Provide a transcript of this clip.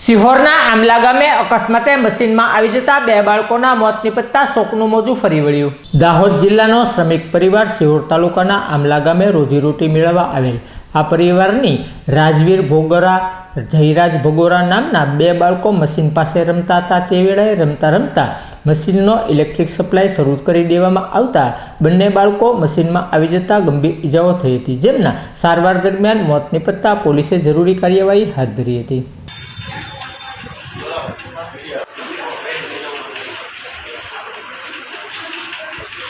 સિહોરના આમલા ગામે અકસ્માતે મશીનમાં આવી જતા બે બાળકોના મોત નિપજતા શોકનું મોજું ફરી વળ્યું. દાહોદ જિલ્લાનો શ્રમિક પરિવાર સિહોર તાલુકાના આમલા ગામે રોજીરોટી મેળવવા આવેલ. આ પરિવારની રાજવીર ભોગરા, જયરાજ ભગોરા નામના બે બાળકો મશીન પાસે રમતા હતા. તે વેળાએ રમતા રમતા મશીનનો ઇલેક્ટ્રિક સપ્લાય શરૂ કરી દેવામાં આવતા બંને બાળકો મશીનમાં આવી જતા ગંભીર ઇજાઓ થઈ હતી, જેમના સારવાર દરમિયાન મોત નિપજતા પોલીસે જરૂરી કાર્યવાહી હાથ ધરી હતી.